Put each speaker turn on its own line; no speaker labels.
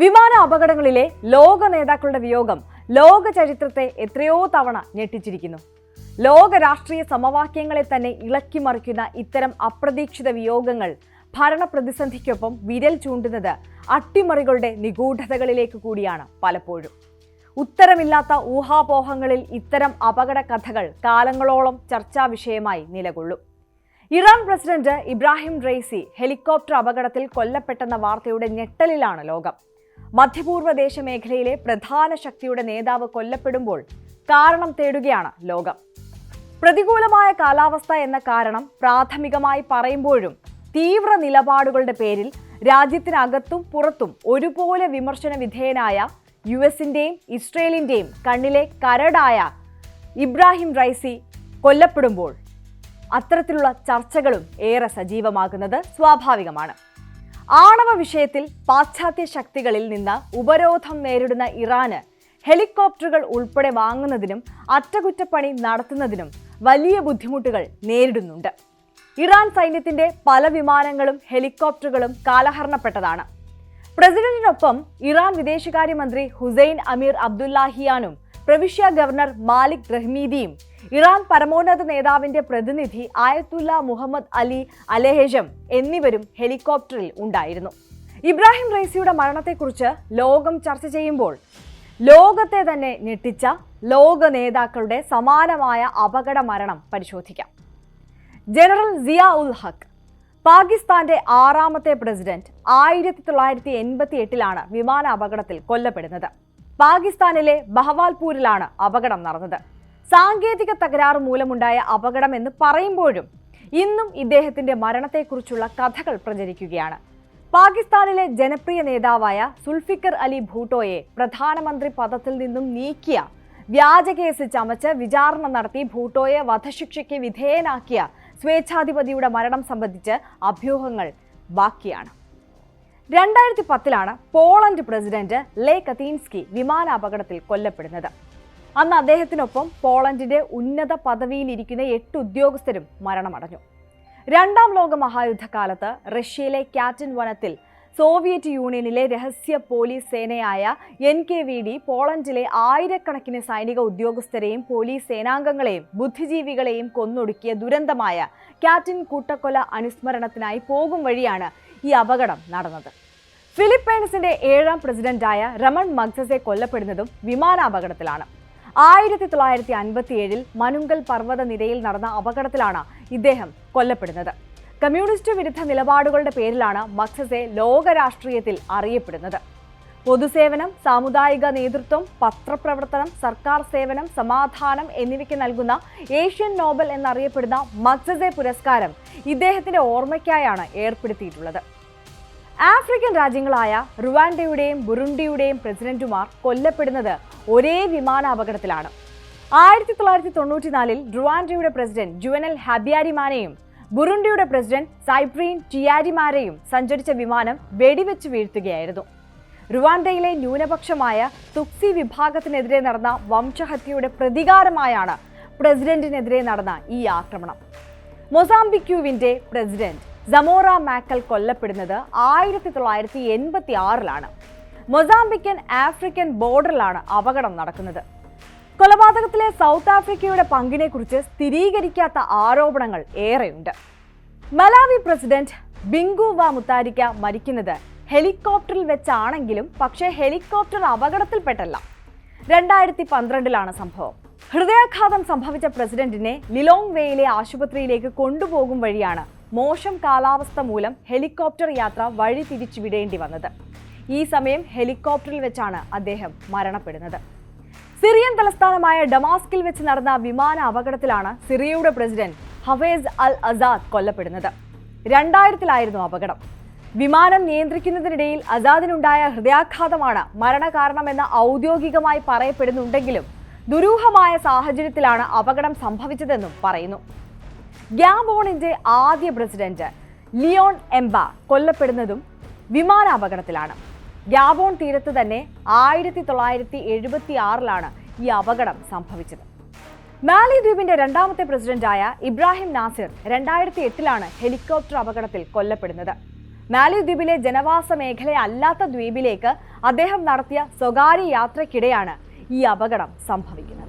വിമാന അപകടങ്ങളിലെ ലോക നേതാക്കളുടെ വിയോഗം ലോക ചരിത്രത്തെ എത്രയോ തവണ ഞെട്ടിച്ചിരിക്കുന്നു. ലോക രാഷ്ട്രീയ സമവാക്യങ്ങളെ തന്നെ ഇളക്കി മറിക്കുന്ന ഇത്തരം അപ്രതീക്ഷിത വിയോഗങ്ങൾ ഭരണ പ്രതിസന്ധിക്കൊപ്പം വിരൽ ചൂണ്ടുന്നത് അട്ടിമറികളുടെ നിഗൂഢതകളിലേക്ക് കൂടിയാണ് പലപ്പോഴും. ഉത്തരമില്ലാത്ത ഊഹാപോഹങ്ങളിൽ ഇത്തരം അപകട കഥകൾ കാലങ്ങളോളം ചർച്ചാ വിഷയമായി നിലകൊള്ളും. Iran president Ebrahim Raisi helicopter അപകടത്തിൽ കൊല്ലപ്പെട്ടെന്ന വാർത്തയുടെ ഞെട്ടലിലാണ് ലോകം. മധ്യപൂർവ ദേശമേഖലയിലെ പ്രധാന ശക്തിയുടെ നേതാവ് കൊല്ലപ്പെടുമ്പോൾ കാരണം തേടുകയാണ് ലോകം. പ്രതികൂലമായ കാലാവസ്ഥ എന്ന കാരണം പ്രാഥമികമായി പറയുമ്പോഴും തീവ്ര നിലപാടുകളുടെ പേരിൽ രാജ്യത്തിനകത്തും പുറത്തും ഒരുപോലെ വിമർശന വിധേയനായ യു എസിന്റെയും ഇസ്രയേലിന്റെയും കണ്ണിലെ കരടായ ഇബ്രാഹിം റൈസി കൊല്ലപ്പെടുമ്പോൾ അത്തരത്തിലുള്ള ചർച്ചകളും ഏറെ സജീവമാകുന്നത് സ്വാഭാവികമാണ്. ആണവ വിഷയത്തിൽ പാശ്ചാത്യ ശക്തികളിൽ നിന്ന് ഉപരോധം നേരിടുന്ന ഇറാന് ഹെലികോപ്റ്ററുകൾ ഉൾപ്പെടെ വാങ്ങുന്നതിനും അറ്റകുറ്റപ്പണി നടത്തുന്നതിനും വലിയ ബുദ്ധിമുട്ടുകൾ നേരിടുന്നുണ്ട്. ഇറാൻ സൈന്യത്തിന്റെ പല വിമാനങ്ങളും ഹെലികോപ്റ്ററുകളും കാലഹരണപ്പെട്ടതാണ്. പ്രസിഡന്റിനൊപ്പം ഇറാൻ വിദേശകാര്യമന്ത്രി ഹുസൈൻ അമീർ അബ്ദുല്ലാഹിയാനും പ്രവിശ്യ ഗവർണർ മാലിക് റഹ്മീദിയും ഇറാൻ പരമോന്നത നേതാവിന്റെ പ്രതിനിധി ആയത്തുല്ല മുഹമ്മദ് അലി അലഹേജം എന്നിവരും ഹെലികോപ്റ്ററിൽ ഉണ്ടായിരുന്നു. ഇബ്രാഹിം റൈസിയുടെ മരണത്തെക്കുറിച്ച് ലോകം ചർച്ച ചെയ്യുമ്പോൾ ലോകത്തെ തന്നെ ഞെട്ടിച്ച ലോക നേതാക്കളുടെ സമാനമായ അപകട മരണം പരിശോധിക്കാം. ജനറൽ സിയ ഉൽ ഹക്ക് പാകിസ്ഥാന്റെ ആറാമത്തെ പ്രസിഡന്റ് ആയിരത്തി തൊള്ളായിരത്തി എൺപത്തി എട്ടിലാണ് വിമാന അപകടത്തിൽ കൊല്ലപ്പെടുന്നത്. പാകിസ്ഥാനിലെ ബഹവാൽപൂരിലാണ് അപകടം നടന്നത്. സാങ്കേതിക തകരാറ് മൂലമുണ്ടായ അപകടം എന്ന് പറയുമ്പോഴും ഇന്നും ഇദ്ദേഹത്തിന്റെ മരണത്തെക്കുറിച്ചുള്ള കഥകൾ പ്രചരിക്കുകയാണ്. പാകിസ്ഥാനിലെ ജനപ്രിയ നേതാവായ സുൽഫിക്കർ അലി ഭൂട്ടോയെ പ്രധാനമന്ത്രി പദത്തിൽ നിന്നും നീക്കിയ വ്യാജ കേസ് ചമച്ച് വിചാരണ നടത്തി ഭൂട്ടോയെ വധശിക്ഷയ്ക്ക് വിധേയനാക്കിയ സ്വേച്ഛാധിപതിയുടെ മരണം സംബന്ധിച്ച് അഭ്യൂഹങ്ങൾ ബാക്കിയാണ്. രണ്ടായിരത്തി പത്തിലാണ് പോളണ്ട് പ്രസിഡന്റ് ലേ കതീൻസ്കി വിമാനാപകടത്തിൽ കൊല്ലപ്പെടുന്നത്. അന്ന് അദ്ദേഹത്തിനൊപ്പം പോളണ്ടിന്റെ ഉന്നത പദവിയിലിരിക്കുന്ന എട്ട് ഉദ്യോഗസ്ഥരും മരണമടഞ്ഞു. രണ്ടാം ലോക മഹായുദ്ധകാലത്ത് റഷ്യയിലെ ക്യാറ്റൻ വനത്തിൽ സോവിയറ്റ് യൂണിയനിലെ രഹസ്യ പോലീസ് സേനയായ എൻ കെ വി ഡി പോളണ്ടിലെ ആയിരക്കണക്കിന് സൈനിക ഉദ്യോഗസ്ഥരെയും പോലീസ് സേനാംഗങ്ങളെയും ബുദ്ധിജീവികളെയും കൊന്നൊടുക്കിയ ദുരന്തമായ ക്യാറ്റിൻ കൂട്ടക്കൊല അനുസ്മരണത്തിനായി പോകും വഴിയാണ് ഈ അപകടം നടന്നത്. ഫിലിപ്പൈൻസിന്റെ ഏഴാം പ്രസിഡന്റായ രമൺ മഗ്സസെ കൊല്ലപ്പെടുന്നതും വിമാനാപകടത്തിലാണ്. ആയിരത്തി തൊള്ളായിരത്തി അൻപത്തി ഏഴിൽ മനുങ്കൽ പർവത നിരയിൽ നടന്ന അപകടത്തിലാണ് ഇദ്ദേഹം കൊല്ലപ്പെടുന്നത്. കമ്മ്യൂണിസ്റ്റ് വിരുദ്ധ നിലപാടുകളുടെ പേരിലാണ് മക്സസെ ലോകരാഷ്ട്രീയത്തിൽ അറിയപ്പെടുന്നത്. പൊതുസേവനം സാമുദായിക നേതൃത്വം പത്രപ്രവർത്തനം സർക്കാർ സേവനം സമാധാനം എന്നിവയ്ക്ക് നൽകുന്ന ഏഷ്യൻ നോബൽ എന്നറിയപ്പെടുന്ന മക്സസെ പുരസ്കാരം ഇദ്ദേഹത്തിന്റെ ഓർമ്മയ്ക്കായാണ് ഏർപ്പെടുത്തിയിട്ടുള്ളത്. ആഫ്രിക്കൻ രാജ്യങ്ങളായ റുവാൻഡയുടെയും ബുറുണ്ടിയുടെയും പ്രസിഡന്റുമാർ കൊല്ലപ്പെടുന്നത് ഒരേ വിമാന അപകടത്തിലാണ് ആയിരത്തി തൊള്ളായിരത്തി തൊണ്ണൂറ്റിനാലിൽ ഡ്രുവാൻഡ്രയുടെ പ്രസിഡന്റ് ജുവനൽ ഹാബിയാരിമാനെയും ബുറുണ്ടിയുടെ പ്രസിഡന്റ് സൈപ്രീൻ ടിയാരിമാരെയും സഞ്ചരിച്ച വിമാനം വെടിവെച്ച് വീഴ്ത്തുകയായിരുന്നു. റുവാൻഡയിലെ ന്യൂനപക്ഷമായ തുക്സി വിഭാഗത്തിനെതിരെ നടന്ന വംശഹത്യയുടെ പ്രതികാരമായാണ് പ്രസിഡന്റിനെതിരെ നടന്ന ഈ ആക്രമണം. മൊസാംബിക്യുവിന്റെ പ്രസിഡന്റ് സമോറ മാക്കൽ കൊല്ലപ്പെടുന്നത് ആയിരത്തി തൊള്ളായിരത്തി എൺപത്തി ആറിലാണ് മൊസാംബിക്കൻ ആഫ്രിക്കൻ ബോർഡറിലാണ് അപകടം നടക്കുന്നത്. കൊലപാതകത്തിലെ സൗത്ത് ആഫ്രിക്കയുടെ പങ്കിനെക്കുറിച്ച് സ്ഥിരീകരിക്കാത്ത ആരോപണങ്ങൾ ഏറെയുണ്ട്. മലാവി പ്രസിഡന്റ് ബിങ്കു വ മുത്താരിക്ക മരിക്കുന്നത് ഹെലികോപ്റ്ററിൽ വെച്ചാണെങ്കിലും പക്ഷേ ഹെലികോപ്റ്റർ അപകടത്തിൽപ്പെട്ടല്ല. രണ്ടായിരത്തി പന്ത്രണ്ടിലാണ് സംഭവം. ഹൃദയാഘാതം സംഭവിച്ച പ്രസിഡന്റിനെ ലിലോങ് വേയിലെ ആശുപത്രിയിലേക്ക് കൊണ്ടുപോകും വഴിയാണ് മോശം കാലാവസ്ഥ മൂലം ഹെലികോപ്റ്റർ യാത്ര വഴി തിരിച്ചുവിടേണ്ടി വന്നത്. ഈ സമയം ഹെലികോപ്റ്ററിൽ വെച്ചാണ് അദ്ദേഹം മരണപ്പെടുന്നത്. സിറിയൻ തലസ്ഥാനമായ ഡമാസ്കിൽ വെച്ച് നടന്ന വിമാന അപകടത്തിലാണ് സിറിയയുടെ പ്രസിഡന്റ് ഹഫേസ് അൽ അസാദ് കൊല്ലപ്പെടുന്നത്. രണ്ടായിരത്തിലായിരുന്നു അപകടം. വിമാനം നിയന്ത്രിക്കുന്നതിനിടയിൽ അസാദിനുണ്ടായ ഹൃദയാഘാതമാണ് മരണകാരണമെന്ന് ഔദ്യോഗികമായി പറയപ്പെടുന്നുണ്ടെങ്കിലും ദുരൂഹമായ സാഹചര്യത്തിലാണ് അപകടം സംഭവിച്ചതെന്നും പറയുന്നു. ഗ്യാബോണിന്റെ ആദ്യ പ്രസിഡന്റ് ലിയോൺ എംബ കൊല്ലപ്പെടുന്നതും വിമാനാപകടത്തിലാണ് ഗ്യാബോൺ തീരത്ത് തന്നെ ആയിരത്തി തൊള്ളായിരത്തി എഴുപത്തി ആറിലാണ് ഈ അപകടം സംഭവിച്ചത്. മാലിദ്വീപിന്റെ രണ്ടാമത്തെ പ്രസിഡന്റായ ഇബ്രാഹിം നാസിർ രണ്ടായിരത്തി എട്ടിലാണ് ഹെലികോപ്റ്റർ അപകടത്തിൽ കൊല്ലപ്പെടുന്നത്. മാലിദ്വീപിലെ ജനവാസ മേഖല അല്ലാത്ത ദ്വീപിലേക്ക് അദ്ദേഹം നടത്തിയ സ്വകാര്യ യാത്രയ്ക്കിടെയാണ് ഈ അപകടം സംഭവിക്കുന്നത്.